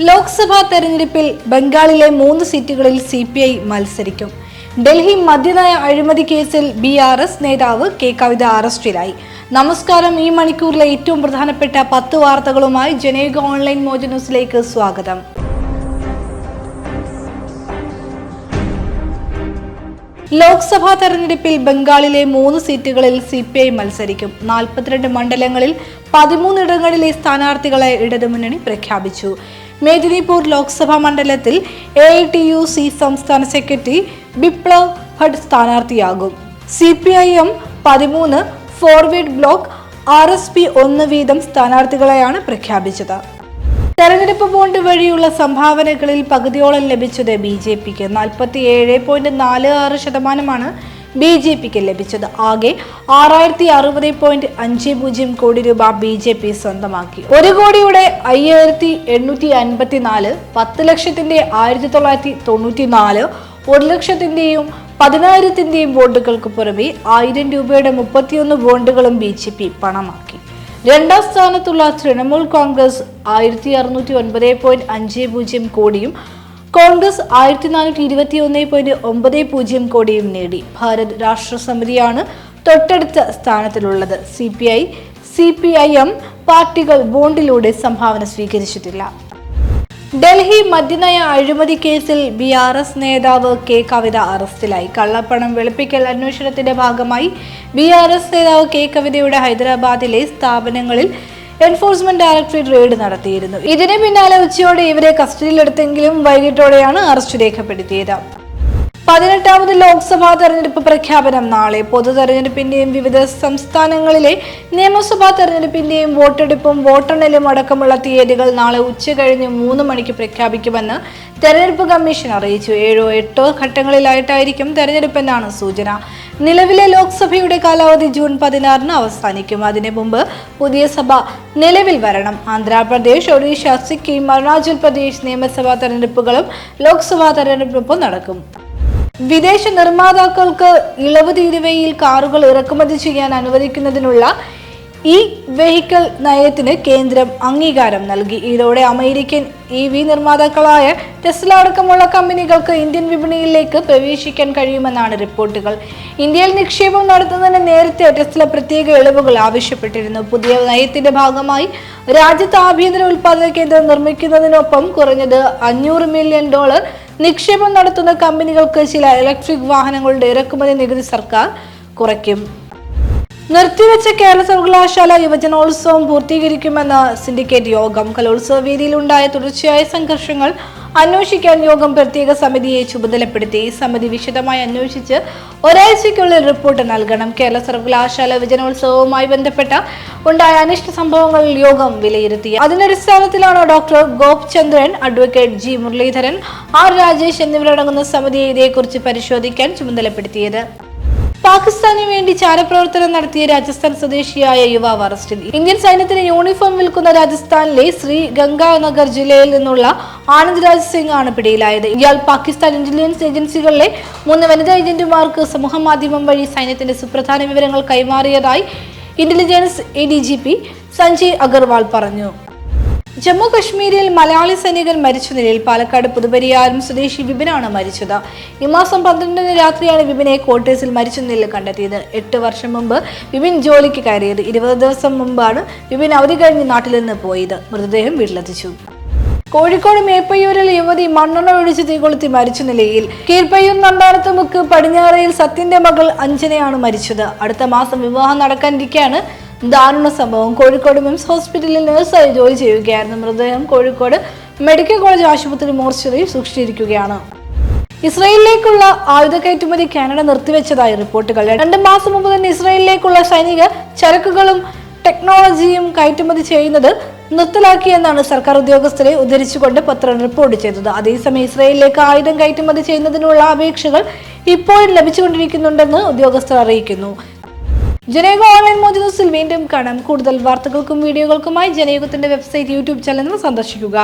ലോക്സഭാ തെരഞ്ഞെടുപ്പിൽ ബംഗാളിലെ മൂന്ന് സീറ്റുകളിൽ സി പി ഐ മത്സരിക്കും. ഡൽഹി മദ്യനയ അഴിമതി കേസിൽ ബി ആർ എസ് നേതാവ് കെ കവിത അറസ്റ്റിലായി. നമസ്കാരം ഈ മണിക്കൂറിലെ ഏറ്റവും പ്രധാനപ്പെട്ട പത്ത് വാർത്തകളുമായി ജനയുഗ ഓൺലൈൻ മോജ ന്യൂസിലേക്ക് സ്വാഗതം. ലോക്സഭാ തെരഞ്ഞെടുപ്പിൽ ബംഗാളിലെ മൂന്ന് സീറ്റുകളിൽ സി പി ഐ മത്സരിക്കും. നാൽപ്പത്തിരണ്ട് മണ്ഡലങ്ങളിൽ പതിമൂന്നിടങ്ങളിലെ സ്ഥാനാർത്ഥികളെ ഇടതുമുന്നണി പ്രഖ്യാപിച്ചു. മേദിനിപൂർ ലോക്സഭാ മണ്ഡലത്തിൽ A I T U C സംസ്ഥാന സെക്രട്ടറി ബിപ്ലവ് ഭട്ട് സ്ഥാനാർത്ഥിയാകും. സി പി ഐ എം പതിമൂന്ന് forward bloc R S P ഒന്ന് വീതം സ്ഥാനാർത്ഥികളെയാണ് പ്രഖ്യാപിച്ചത്. തെരഞ്ഞെടുപ്പ് ബോണ്ട് വഴിയുള്ള സംഭാവനകളിൽ പകുതിയോളം ലഭിച്ചത് ബി ജെ പിക്ക്. നാൽപ്പത്തി ഏഴ് പോയിന്റ് നാല് ആറ് ശതമാനമാണ് ബി ജെ പിക്ക് ലഭിച്ചത്. ആകെ ആറായിരത്തി അറുപത് പോയിന്റ് അഞ്ച് പൂജ്യം കോടി രൂപ ബി ജെ പി സ്വന്തമാക്കി. ഒരു കോടിയുടെ അയ്യായിരത്തി എണ്ണൂറ്റി അൻപത്തി നാല് പത്ത് ലക്ഷത്തിന്റെ ആയിരത്തി തൊള്ളായിരത്തി തൊണ്ണൂറ്റി നാല് ഒരു ലക്ഷത്തിന്റെയും പതിനായിരത്തിന്റെയും ബോണ്ടുകൾക്ക് പുറമെ ആയിരം രൂപയുടെ മുപ്പത്തിയൊന്ന് ബോണ്ടുകളും ബി ജെ പി പണമാക്കി. രണ്ടാം സ്ഥാനത്തുള്ള തൃണമൂൽ കോൺഗ്രസ് ആയിരത്തി അറുന്നൂറ്റി ഒൻപത് പോയിന്റ് അഞ്ച് പൂജ്യം കോടിയും കോൺഗ്രസ് ആയിരത്തി നാനൂറ്റി ഇരുപത്തി ഒന്ന് പോയിന്റ് ഒമ്പത് പൂജ്യം കോടിയും നേടി. ഭാരത് രാഷ്ട്ര സമിതിയാണ് തൊട്ടടുത്ത സ്ഥാനത്തിലുള്ളത്. C P I C P I M പാർട്ടികൾ ബോണ്ടിലൂടെ സംഭാവന സ്വീകരിച്ചിട്ടില്ല. ഡൽഹി മദ്യനയ അഴിമതി കേസിൽ ബി ആർ എസ് നേതാവ് കെ കവിത അറസ്റ്റിലായി. കള്ളപ്പണം വെളുപ്പിക്കൽ അന്വേഷണത്തിന്റെ ഭാഗമായി ബി ആർ എസ് നേതാവ് കെ കവിതയുടെ ഹൈദരാബാദിലെ സ്ഥാപനങ്ങളിൽ എൻഫോഴ്സ്മെന്റ് ഡയറക്ടറേറ്റ് റെയ്ഡ് നടത്തിയിരുന്നു. ഇതിന് പിന്നാലെ ഉച്ചയോടെ ഇവരെ കസ്റ്റഡിയിലെടുത്തെങ്കിലും വൈകിട്ടോടെയാണ് അറസ്റ്റ് രേഖപ്പെടുത്തിയത്. പതിനെട്ടാമത് ലോക്സഭാ തെരഞ്ഞെടുപ്പ് പ്രഖ്യാപനം നാളെ. പൊതു തെരഞ്ഞെടുപ്പിന്റെയും വിവിധ സംസ്ഥാനങ്ങളിലെ നിയമസഭാ തെരഞ്ഞെടുപ്പിന്റെയും വോട്ടെടുപ്പും വോട്ടെണ്ണലും അടക്കമുള്ള തീയതികൾ നാളെ ഉച്ചകഴിഞ്ഞ് മൂന്ന് മണിക്ക് പ്രഖ്യാപിക്കുമെന്ന് തെരഞ്ഞെടുപ്പ് കമ്മീഷൻ അറിയിച്ചു. ഏഴോ എട്ടോ ഘട്ടങ്ങളിലായിട്ടായിരിക്കും തെരഞ്ഞെടുപ്പെന്നാണ് സൂചന. നിലവിലെ ലോക്സഭയുടെ കാലാവധി ജൂൺ പതിനാറിന് അവസാനിക്കും. അതിനു മുമ്പ് പുതിയ സഭ നിലവിൽ വരണം. ആന്ധ്രാപ്രദേശ് ഒഡീഷ സിക്കിം അരുണാചൽ പ്രദേശ് നിയമസഭാ തെരഞ്ഞെടുപ്പുകളും ലോക്സഭാ തെരഞ്ഞെടുപ്പും നടക്കും. വിദേശ നിർമ്മാതാക്കൾക്ക് ഇളവ് തീരുവയിൽ കാറുകൾ ഇറക്കുമതി ചെയ്യാൻ അനുവദിക്കുന്നതിനുള്ള ഇ വെഹിക്കിൾ നയത്തിന് കേന്ദ്രം അംഗീകാരം നൽകി. ഇതോടെ അമേരിക്കൻ ഇ വി നിർമ്മാതാക്കളായ ടെസ്ല അടക്കമുള്ള കമ്പനികൾക്ക് ഇന്ത്യൻ വിപണിയിലേക്ക് പ്രവേശിക്കാൻ കഴിയുമെന്നാണ് റിപ്പോർട്ടുകൾ. ഇന്ത്യയിൽ നിക്ഷേപം നടത്തുന്നതിന് നേരത്തെ ടെസ്ല പ്രത്യേക ഇളവുകൾ ആവശ്യപ്പെട്ടിരുന്നു. പുതിയ നയത്തിന്റെ ഭാഗമായി രാജ്യത്ത് ആഭ്യന്തര ഉൽപ്പാദന കേന്ദ്രം നിർമ്മിക്കുന്നതിനൊപ്പം കുറഞ്ഞത് അഞ്ഞൂറ് മില്യൺ ഡോളർ നിക്ഷേപം നടത്തുന്ന കമ്പനികൾക്ക് ചില ഇലക്ട്രിക് വാഹനങ്ങളുടെ ഇറക്കുമതി നികുതി സർക്കാർ കുറയ്ക്കും. നിർത്തിവെച്ച കേരള സർവകലാശാല യുവജനോത്സവം പൂർത്തീകരിക്കുമെന്ന് സിൻഡിക്കേറ്റ് യോഗം. കലോത്സവ വേദിയിലുണ്ടായ തുടർച്ചയായ സംഘർഷങ്ങൾ അന്വേഷിക്കാൻ യോഗം പ്രത്യേക സമിതിയെ ചുമതലപ്പെടുത്തി. സമിതി വിശദമായി അന്വേഷിച്ച് ഒരാഴ്ചയ്ക്കുള്ളിൽ റിപ്പോർട്ട് നൽകണം. കേരള സർവകലാശാല വിജനോത്സവവുമായി ബന്ധപ്പെട്ട ഉണ്ടായ അനിഷ്ട സംഭവങ്ങൾ യോഗം വിലയിരുത്തി. അതിനടിസ്ഥാനത്തിലാണ് doctor Gop Chandran advocate G Muralidharan R Rajesh എന്നിവരടങ്ങുന്ന സമിതിയെ ഇതേക്കുറിച്ച് പരിശോധിക്കാൻ ചുമതലപ്പെടുത്തിയത്. പാകിസ്ഥാന് വേണ്ടി ചാരപ്രവർത്തനം നടത്തിയ രാജസ്ഥാൻ സ്വദേശിയായ യുവാവ് അറസ്റ്റിൽ. ഇന്ത്യൻ സൈന്യത്തിന് യൂണിഫോം വിൽക്കുന്ന രാജസ്ഥാനിലെ ശ്രീ ഗംഗാനഗർ ജില്ലയിൽ നിന്നുള്ള ആനന്ദ് രാജ് സിംഗ് ആണ് പിടിയിലായത്. ഇയാൾ പാകിസ്ഥാൻ ഇന്റലിജൻസ് ഏജൻസികളിലെ മൂന്ന് വനിതാ ഏജന്റുമാർക്ക് സമൂഹമാധ്യമം വഴി സൈന്യത്തിന്റെ സുപ്രധാന വിവരങ്ങൾ കൈമാറിയതായി intelligence A D G P Sanjay Agarwal പറഞ്ഞു. ജമ്മു കശ്മീരിൽ മലയാളി സൈനികൻ മരിച്ച നിലയിൽ പാലക്കാട് പുതുപരിയാരം സ്വദേശി വിപിനാണ് മരിച്ചത്. ഈ മാസം പന്ത്രണ്ടിന് രാത്രിയാണ് വിപിനെ കോട്ടേഴ്സിൽ മരിച്ച നിലയിൽ കണ്ടെത്തിയത്. എട്ട് വർഷം മുമ്പ് വിപിൻ ജോലിക്ക് കയറിയത്. ഇരുപത് ദിവസം മുമ്പാണ് വിപിൻ അവധി കഴിഞ്ഞ് നാട്ടിൽ നിന്ന് പോയത്. മൃതദേഹം വീട്ടിലെത്തിച്ചു. കോഴിക്കോട് മേപ്പയ്യൂരിൽ യുവതി മണ്ണെണ്ണ ഒഴിച്ച് തീകൊളുത്തി മരിച്ച നിലയിൽ കീഴ്പയ്യൂർ നണ്ടാനത്ത് മുക്ക് പടിഞ്ഞാറയിൽ സത്യന്റെ മകൾ അഞ്ജനയാണ് മരിച്ചത്. അടുത്ത മാസം വിവാഹം നടക്കാനിരിക്കെയാണ് ദാരുണ സംഭവം. കോഴിക്കോട് മിംസ് ഹോസ്പിറ്റലിൽ നഴ്സായി ജോലി ചെയ്യുകയായിരുന്നു. മൃതദേഹം കോഴിക്കോട് മെഡിക്കൽ കോളേജ് ആശുപത്രി മോർച്ചറിയിൽ സൂക്ഷിച്ചിരിക്കുകയാണ്. ഇസ്രയേലിലേക്കുള്ള ആയുധ കയറ്റുമതി കാനഡ നിർത്തിവെച്ചതായി റിപ്പോർട്ടുകൾ. രണ്ട് മാസം മുമ്പ് തന്നെ ഇസ്രയേലിലേക്കുള്ള സൈനിക ചരക്കുകളും ടെക്നോളജിയും കയറ്റുമതി ചെയ്യുന്നത് നിർത്തലാക്കിയെന്നാണ് സർക്കാർ ഉദ്യോഗസ്ഥരെ ഉദ്ധരിച്ചുകൊണ്ട് പത്രം റിപ്പോർട്ട് ചെയ്തത്. അതേസമയം ഇസ്രയേലിലേക്ക് ആയുധം കയറ്റുമതി ചെയ്യുന്നതിനുള്ള അപേക്ഷകൾ ഇപ്പോഴും ലഭിച്ചുകൊണ്ടിരിക്കുന്നുണ്ടെന്ന് ഉദ്യോഗസ്ഥർ അറിയിക്കുന്നു. ജനയുഗ ഓൺലൈൻ മോജ് ന്യൂസിൽ വീണ്ടും കാണാം കൂടുതൽ വാർത്തകൾക്കും വീഡിയോകൾക്കുമായി ജനയുഗത്തിന്റെ വെബ്സൈറ്റ് യൂട്യൂബ് ചാനൽ സന്ദർശിക്കുക.